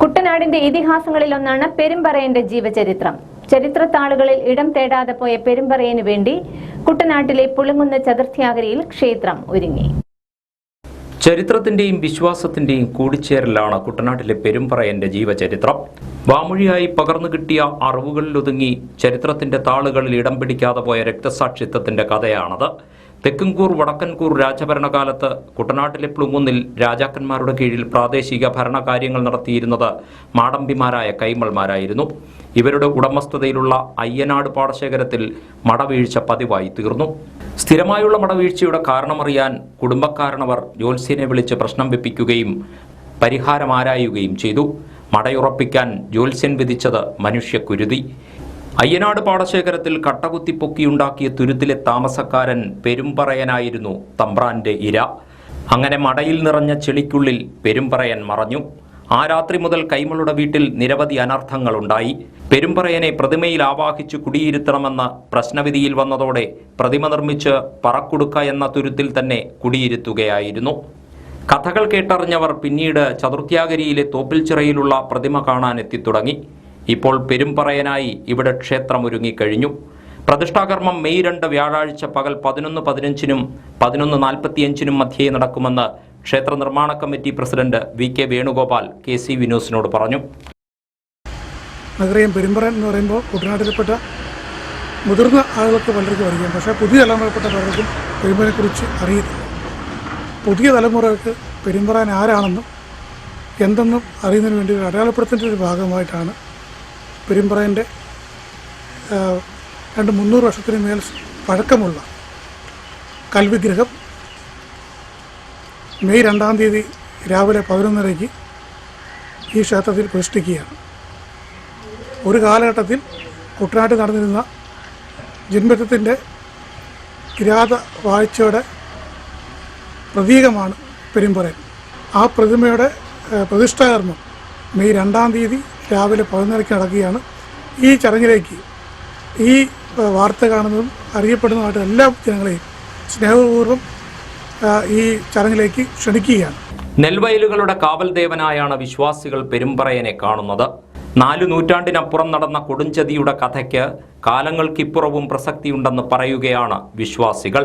കുട്ടനാടിന്റെ ഇതിഹാസങ്ങളിലൊന്നാണ് പെരുമ്പറയന്റെ ജീവചരിത്രം. ചരിത്രത്താളുകളിൽ ഇടം തേടാതെ പോയ പെരുമ്പറയന് വേണ്ടി കുട്ടനാട്ടിലെ പുളുങ്ങുന്ന ചതുർത്ഥ്യാഗരിയിൽ ക്ഷേത്രം ഒരുങ്ങി. ചരിത്രത്തിന്റെയും വിശ്വാസത്തിന്റെയും കൂടിച്ചേരലാണ് കുട്ടനാട്ടിലെ പെരുമ്പറയന്റെ ജീവചരിത്രം. വാമൊഴിയായി പകർന്നു കിട്ടിയ അറിവുകളിലൊതുങ്ങി ചരിത്രത്തിന്റെ താളുകളിൽ ഇടം പിടിക്കാതെ പോയ രക്തസാക്ഷിത്വത്തിന്റെ കഥയാണത്. തെക്കുംകൂർ വടക്കൻകൂർ രാജഭരണകാലത്ത് കുട്ടനാട്ടിലെ പ്ലുങ്ങുന്നിൽ രാജാക്കന്മാരുടെ കീഴിൽ പ്രാദേശിക ഭരണകാര്യങ്ങൾ നടത്തിയിരുന്നത് മാടമ്പിമാരായ കൈമൾമാരായിരുന്നു. ഇവരുടെ ഉടമസ്ഥതയിലുള്ള അയ്യനാട് പാടശേഖരത്തിൽ മടവീഴ്ച പതിവായി തീർന്നു. സ്ഥിരമായുള്ള മടവീഴ്ചയുടെ കാരണമറിയാൻ കുടുംബക്കാരണവർ ജ്യോത്സ്യനെ വിളിച്ച് പ്രശ്നം വെപ്പിക്കുകയും പരിഹാരം ആരായുകയും ചെയ്തു. മടയുറപ്പിക്കാൻ ജ്യോത്സ്യൻ വിധിച്ചത് മനുഷ്യക്കുരുതി. അയ്യനാട് പാടശേഖരത്തിൽ കട്ടകുത്തി പൊക്കിയുണ്ടാക്കിയ തുരുത്തിലെ താമസക്കാരൻ പെരുമ്പറയനായിരുന്നു തമ്പ്രാന്റെ ഇര. അങ്ങനെ മടയിൽ നിറഞ്ഞ ചെളിക്കുള്ളിൽ പെരുമ്പറയൻ മറഞ്ഞു. ആ രാത്രി മുതൽ കൈമളുടെ വീട്ടിൽ നിരവധി അനർത്ഥങ്ങളുണ്ടായി. പെരുമ്പറയനെ പ്രതിമയിൽ ആവാഹിച്ചു കുടിയിരുത്തണമെന്ന പ്രശ്നവിധിയിൽ വന്നതോടെ പ്രതിമ നിർമ്മിച്ച് പറക്കുടുക്ക എന്ന തുരുത്തിൽ തന്നെ കുടിയിരുത്തുകയായിരുന്നു. കഥകൾ കേട്ടറിഞ്ഞവർ പിന്നീട് ചതുർത്യാഗരിയിലെ തോപ്പിൽച്ചിറയിലുള്ള പ്രതിമ കാണാനെത്തി തുടങ്ങി ഇപ്പോൾ പെരുമ്പറയനായി ഇവിടെ ക്ഷേത്രം ഒരുങ്ങിക്കഴിഞ്ഞു പ്രതിഷ്ഠാകർമ്മം മെയ് രണ്ട് വ്യാഴാഴ്ച പകൽ പതിനൊന്ന് പതിനഞ്ചിനും പതിനൊന്ന് നാൽപ്പത്തിയഞ്ചിനും മധ്യേ നടക്കുമെന്ന് ക്ഷേത്ര നിർമ്മാണ committee president V K Venugopal K C വിനോസിനോട് പറഞ്ഞു. നഗരയും പെരുമ്പറൻ എന്ന് പറയുമ്പോൾ കുട്ടനാട്ടിൽപ്പെട്ട മുതിർന്ന ആളുകൾക്ക് പലർക്കും അറിയാം. പക്ഷേ പുതിയ തലമുറയിൽപ്പെട്ട പലർക്കും പെരുമ്പറയെക്കുറിച്ച് അറിയത്തില്ല. പുതിയ തലമുറകൾക്ക് പെരുമ്പറാൻ ആരാണെന്നും എന്തെന്നും അറിയുന്നതിന് വേണ്ടി ഒരു അടയാളപ്പെടുത്തേണ്ട ഒരു ഭാഗമായിട്ടാണ് പെരുമ്പറേന്റെ രണ്ട് മുന്നൂറ് വർഷത്തിന് മേൽ പഴക്കമുള്ള കൽവിഗ്രഹം മെയ് രണ്ടാം തീയതി രാവിലെ പതിനൊന്നരയ്ക്ക് ഈ ക്ഷേത്രത്തിൽ പ്രതിഷ്ഠിക്കുകയാണ്. ഒരു കാലഘട്ടത്തിൽ കുട്ടനാട്ടിൽ നടന്നിരുന്ന ജന്മത്വത്തിന്റെ കിരാത വാഴ്ചയുടെ പ്രതീകമാണ് പെരുമ്പറയൻ ആ പ്രതിമയുടെ പ്രതിഷ്ഠാകർമ്മം മെയ് രണ്ടാം തീയതി രാവിലെ പതിനൊന്നരയ്ക്ക് നടക്കുകയാണ്. ഈ ചടങ്ങിലേക്ക് ഈ വാർത്ത കാണുന്നതും അറിയപ്പെടുന്നതുമായിട്ട് എല്ലാ ജനങ്ങളെയും സ്നേഹപൂർവം ഈ ചടങ്ങിലേക്ക് ക്ഷണിക്കുകയാണ്. നെൽവയലുകളുടെ കാവൽ ദേവനായാണ് വിശ്വാസികൾ പെരുമ്പറയനെ കാണുന്നത്. നാലു നൂറ്റാണ്ടിനപ്പുറം നടന്ന കൊടുംചതിയുടെ കഥയ്ക്ക് കാലങ്ങൾക്കിപ്പുറവും പ്രസക്തിയുണ്ടെന്ന് പറയുകയാണ് വിശ്വാസികൾ.